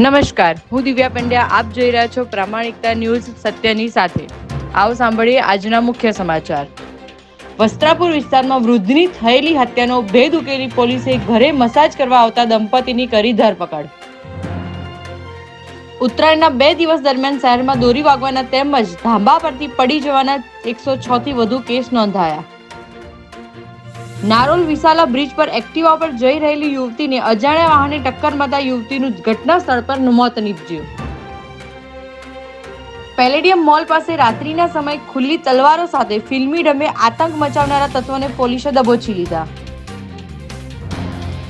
નમસ્કાર. હું દિવ્યા પંડ્યા. આપ જોઈ રહ્યા છો પ્રામાણિકતા ન્યૂઝ સત્યની સાથે. આવો સાંભળીએ આજના મુખ્ય સમાચાર. વસ્ત્રાપુર વિસ્તારમાં વૃદ્ધની થયેલી હત્યાનો ભેદ ઉકેલી પોલીસે ઘરે મસાજ કરવા આવતા દંપતીની કરી ધરપકડ. ઉત્તરાયણના બે દિવસ દરમિયાન શહેરમાં દોરી વાગવાના તેમજ ધાંબા પરથી પડી જવાના એકસો થી વધુ કેસ નોંધાયા. નારોલ વિશાલા બ્રિજ પર એક્ટિવા પર જઈ રહેલી યુવતીને અજાણ્યા વાહને ટક્કર મારતા યુવતીનું ઘટના સ્થળ પર મોત નીપજ્યું. પેલેડિયમ મોલ પાસે રાત્રિના સમયે ખુલ્લી તલવારો સાથે ફિલ્મી ડમે આતંક મચાવનારા તત્વોને પોલીસે દબોચી લીધા.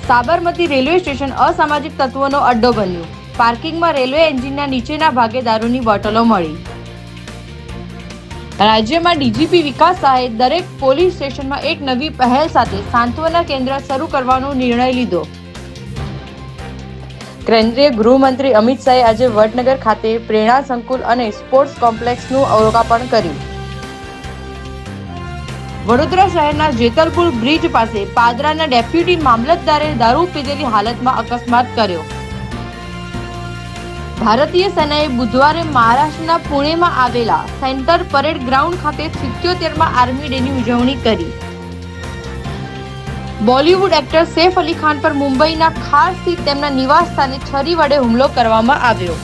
સાબરમતી રેલવે સ્ટેશન અસામાજિક તત્વોનો અડ્ડો બન્યું. પાર્કિંગમાં રેલવે એન્જિનના નીચેના ભાગે દારૂની બોટલો મળી. રાજ્યમાં ડીજીપી વિકાસ શાહે દરેક પોલીસ સ્ટેશનમાં એક નવી પહેલ સાથે સાંત્વના કેન્દ્ર શરૂ કરવાનો નિર્ણય લીધો. કેન્દ્રીય ગૃહમંત્રી અમિત શાહે આજે વડનગર ખાતે પ્રેરણા સંકુલ અને સ્પોર્ટ્સ કોમ્પ્લેક્સનું અવલોકન કર્યું. વડોદરા શહેરના જેતલપુર બ્રિજ પાસે પાદરાના ડેપ્યુટી મામલતદારે દારૂ પીધેલી હાલતમાં અકસ્માત કર્યો. ભારતીય સેનાએ બુધવારે મહારાષ્ટ્રના પુણેમાં આવેલા સેન્ટર પરેડ ગ્રાઉન્ડ ખાતે સિત્યોતેરમાં આર્મી ડેની ઉજવણી કરી. બોલિવૂડ એક્ટર સૈફ અલી ખાન પર મુંબઈના ખાસ સ્થિત તેમના નિવાસ સ્થાને છરી વડે હુમલો કરવામાં આવ્યો.